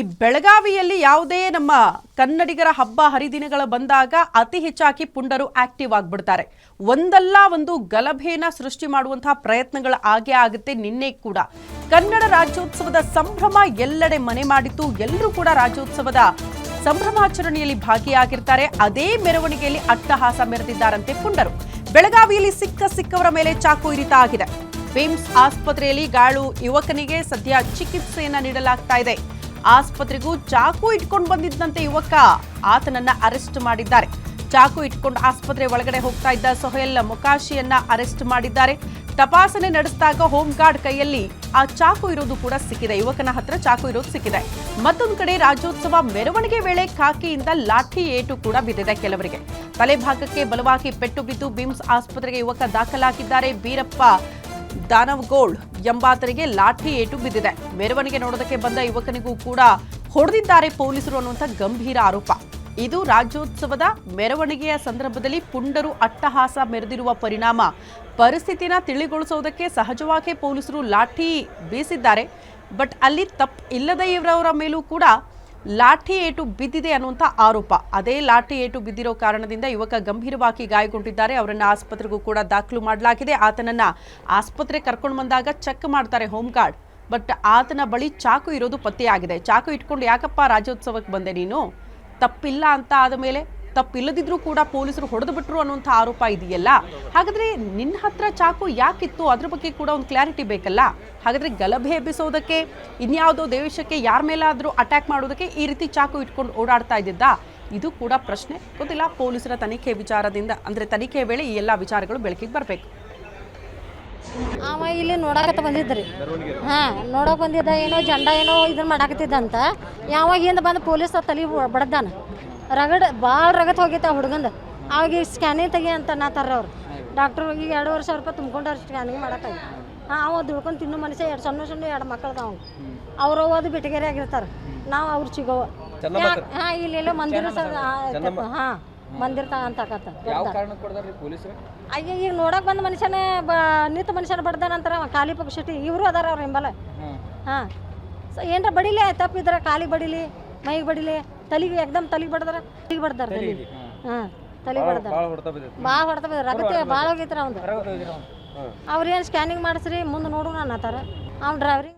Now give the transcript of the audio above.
ಈ ಬೆಳಗಾವಿಯಲ್ಲಿ ಯಾವುದೇ ನಮ್ಮ ಕನ್ನಡಿಗರ ಹಬ್ಬ ಹರಿದಿನಗಳ ಬಂದಾಗ ಅತಿ ಹೆಚ್ಚಾಗಿ ಪುಂಡರು ಆಕ್ಟಿವ್ ಆಗಿಬಿಡ್ತಾರೆ. ಒಂದಲ್ಲ ಒಂದು ಗಲಭೆನ ಸೃಷ್ಟಿ ಮಾಡುವಂತಹ ಪ್ರಯತ್ನಗಳು ಆಗೇ ಆಗುತ್ತೆ ನಿನ್ನೆ ಕೂಡ. ಕನ್ನಡ ರಾಜ್ಯೋತ್ಸವದ ಸಂಭ್ರಮ ಎಲ್ಲೆಡೆ ಮನೆ ಮಾಡಿತ್ತು ಎಲ್ಲರೂ ಕೂಡ ರಾಜ್ಯೋತ್ಸವದ ಸಂಭ್ರಮಾಚರಣೆಯಲ್ಲಿ ಭಾಗಿಯಾಗಿರ್ತಾರೆ. ಅದೇ ಮೆರವಣಿಗೆಯಲ್ಲಿ ಅಟ್ಟಹಾಸ ಮೆರೆದಿದ್ದಾರಂತೆ ಪುಂಡರು. ಬೆಳಗಾವಿಯಲ್ಲಿ ಸಿಕ್ಕ ಸಿಕ್ಕವರ ಮೇಲೆ ಚಾಕು ಇರಿತ ಆಗಿದೆ. ಬಿಮ್ಸ್ ಆಸ್ಪತ್ರೆಯಲ್ಲಿ ಗಾಳು ಯುವಕನಿಗೆ ಸದ್ಯ ಚಿಕಿತ್ಸೆಯನ್ನ ನೀಡಲಾಗ್ತಾ ಇದೆ. ಆಸ್ಪತ್ರೆಗೂ ಚಾಕು ಇಟ್ಕೊಂಡು ಬಂದಿದ್ದಂತೆ ಯುವಕ. ಆತನನ್ನ ಅರೆಸ್ಟ್ ಮಾಡಿದ್ದಾರೆ. ಚಾಕು ಇಟ್ಕೊಂಡು ಆಸ್ಪತ್ರೆ ಒಳಗಡೆ ಹೋಗ್ತಾ ಇದ್ದ ಸೊಹೇಲ್ ಮುಕಾಶಿಯನ್ನ ಅರೆಸ್ಟ್ ಮಾಡಿದ್ದಾರೆ. ತಪಾಸಣೆ ನಡೆಸಿದಾಗ ಹೋಮ್ ಗಾರ್ಡ್ ಕೈಯಲ್ಲಿ ಆ ಚಾಕು ಇರೋದು ಕೂಡ ಸಿಕ್ಕಿದೆ. ಯುವಕನ ಹತ್ರ ಚಾಕು ಇರೋದು ಸಿಕ್ಕಿದೆ. ಮತ್ತೊಂದು ಕಡೆ ರಾಜ್ಯೋತ್ಸವ ಮೆರವಣಿಗೆ ವೇಳೆ ಖಾಕಿಯಿಂದ ಲಾಠಿ ಏಟು ಕೂಡ ಬಿದ್ದಿದೆ ಕೆಲವರಿಗೆ. ತಲೆಭಾಗಕ್ಕೆ ಬಲವಾಗಿ ಪೆಟ್ಟು ಬಿದ್ದು ಬಿಮ್ಸ್ ಆಸ್ಪತ್ರೆಗೆ ಯುವಕ ದಾಖಲಾಗಿದ್ದಾರೆ. ಬೀರಪ್ಪ ದಾನವಗೋಳ್ ಎಂಬಾತರಿಗೆ ಲಾಠಿ ಏಟು ಬಿದ್ದಿದೆ. ಮೆರವಣಿಗೆ ನೋಡೋದಕ್ಕೆ ಬಂದ ಯುವಕನಿಗೂ ಕೂಡ ಹೊಡೆದಿದ್ದಾರೆ ಪೊಲೀಸರು ಅನ್ನುವಂಥ ಗಂಭೀರ ಆರೋಪ. ಇದು ರಾಜ್ಯೋತ್ಸವದ ಮೆರವಣಿಗೆಯ ಸಂದರ್ಭದಲ್ಲಿ ಪುಂಡರು ಅಟ್ಟಹಾಸ ಮೆರೆದಿರುವ ಪರಿಣಾಮ. ಪರಿಸ್ಥಿತಿನ ತಿಳಿಗೊಳಿಸೋದಕ್ಕೆ ಸಹಜವಾಗಿ ಪೊಲೀಸರು ಲಾಠಿ ಬೀಸಿದ್ದಾರೆ. ಬಟ್ ಅಲ್ಲಿ ತಪ್ಪು ಇಲ್ಲದೇ ಇವರವರ ಮೇಲೂ ಕೂಡ ಲಾಠಿ ಏಟು ಬಿದ್ದಿದೆ ಅನ್ನುವಂಥ ಆರೋಪ. ಅದೇ ಲಾಠಿ ಏಟು ಬಿದ್ದಿರೋ ಕಾರಣದಿಂದ ಯುವಕ ಗಂಭೀರವಾಗಿ ಗಾಯಗೊಂಡಿದ್ದಾರೆ. ಅವರನ್ನು ಆಸ್ಪತ್ರೆಗೂ ಕೂಡ ದಾಖಲು ಮಾಡಲಾಗಿದೆ. ಆತನನ್ನ ಆಸ್ಪತ್ರೆ ಕರ್ಕೊಂಡು ಬಂದಾಗ ಚೆಕ್ ಮಾಡ್ತಾರೆ ಹೋಮ್ ಗಾರ್ಡ್. ಬಟ್ ಆತನ ಬಳಿ ಚಾಕು ಇರೋದು ಪತ್ತೆಯಾಗಿದೆ. ಚಾಕು ಇಟ್ಕೊಂಡು, ಯಾಕಪ್ಪ ರಾಜ್ಯೋತ್ಸವಕ್ಕೆ ಬಂದೆ ನೀನು? ತಪ್ಪಿಲ್ಲ ಅಂತ ಆದ ಮೇಲೆ ತಪ್ಪಿಲ್ಲದಿದ್ರೂ ಕೂಡ ಪೊಲೀಸರು ಹೊಡೆದು ಬಿಟ್ರು ಅನ್ನುವಂಥ ಆರೋಪ ಇದೆಯಲ್ಲ? ಹಾಗಾದ್ರೆ ನಿನ್ನ ಹತ್ರ ಚಾಕು ಯಾಕಿತ್ತು? ಅದ್ರ ಬಗ್ಗೆ ಕೂಡ ಒಂದು ಕ್ಲಾರಿಟಿ ಬೇಕಲ್ಲ? ಹಾಗಾದ್ರೆ ಗಲಭೆ ಎಬ್ಬಿಸೋದಕ್ಕೆ, ಇನ್ಯಾವುದೋ ದೇಶಕ್ಕೆ ಯಾರ ಮೇಲಾದರೂ ಅಟ್ಯಾಕ್ ಮಾಡೋದಕ್ಕೆ ಈ ರೀತಿ ಚಾಕು ಇಟ್ಕೊಂಡು ಓಡಾಡ್ತಾ ಇದ್ದಿದ್ದ? ಇದು ಕೂಡ ಪ್ರಶ್ನೆ. ಗೊತ್ತಿಲ್ಲ, ಪೊಲೀಸರ ತನಿಖೆ ವಿಚಾರದಿಂದ, ಅಂದ್ರೆ ತನಿಖೆ ವೇಳೆ ಈ ಎಲ್ಲ ವಿಚಾರಗಳು ಬೆಳಕಿಗೆ ಬರಬೇಕು. ಅವ ಇಲ್ಲಿ ನೋಡಕತ್ತ ಬಂದಿದ್ರಿ. ಹಾಂ, ನೋಡಕ್ ಬಂದಿದ್ದ ಏನೋ ಜಂಡ ಏನೋ ಇದನ್ನ ಮಾಡಾಕತ್ತಿದ್ದಂತ. ಯಾವಾಗ ಹಿಂದೆ ಬಂದು ಪೊಲೀಸ್ ತಲೆ ಬಡದಾನ ರಗಡ್ ಭಾಳ ರಗತ್ ಹೋಗೈತೆ ಆ ಹುಡುಗಂದು. ಆಗ ಈಗ ಸ್ಕ್ಯಾನಿಂಗ್ ತೆಗಿ ಅಂತ ಅನ್ನತ್ತಾರ ಅವ್ರು. ಡಾಕ್ಟ್ರ್ ಈಗ ಎರಡೂವರೆ ಸಾವಿರ ರೂಪಾಯಿ ತುಂಬ್ಕೊಂಡವ್ರು ಸ್ಕ್ಯಾನಿಂಗ್ ಮಾಡಕ್ಕೆ ಹಾಂ ಅವ ದುಡ್ಕೊಂಡು ತಿನ್ನೋ ಮನುಷ್ಯ ಎರಡು ಸಣ್ಣ ಸಣ್ಣ ಎರಡು ಮಕ್ಕಳದ ಅವ್ನು. ಅವ್ರು ಅವದು ಬಿಟಗೇರಿ ಆಗಿರ್ತಾರೆ. ನಾವು ಅವ್ರು ಸಿಗೋ ಹಾಂ ಇಲ್ಲೆಲ್ಲೋ ಮಂದಿರ ಹಾಂ ಮಂದಿರ ಅಂತ ಅಯ್ಯ ಈಗ ನೋಡಕ್ ಬಂದ ಮನುಷ್ಯನೇ ಬ ನಿಂತ ಮನುಷ್ಯನ ಬಡ್ದಾನಂತಾರ ಖಾಲಿ ಪಕ್ಷಿ ಶೆಟ್ಟಿ ಇವರು ಅದಾರ ಅವ್ರ ಹಿಂಬಲ. ಹಾಂ. ಸೊ ಏನರ ಬಡಿಲಿ? ತಪ್ಪಿದ್ರೆ ಖಾಲಿ ಬಡಿಲಿ? ಮೈಗೆ ಬಡಿಲಿ? ತಲೆಗೆ ಎಕ್ದಮ್ ತಲೆಗೆ ಬಡ್ದಾರ ತಲೆಗೆ ಬಡ್ದಾರ ತಲೆಗೆ. ಹಾಂ. ತಲೆಗೆ ಬಡ್ದಾರ. ಭಾಳ ಹೊಡ್ತಾ ಬಿಡ್ದಾರ ರಗತೆ ಭಾಳ ಹೋಗೈತ್ರ ಅವ್ನು ಅವ್ರೇನು ಹೋಗಿದ್ದೀರ ಅವ್ರು ಏನು ಸ್ಕ್ಯಾನಿಂಗ್ ಮಾಡಿಸ್ರಿ ಮುಂದೆ ನೋಡು ಅನ್ನತ್ತಾರ. ಅವ್ನು ಡ್ರೈವರಿಂಗ್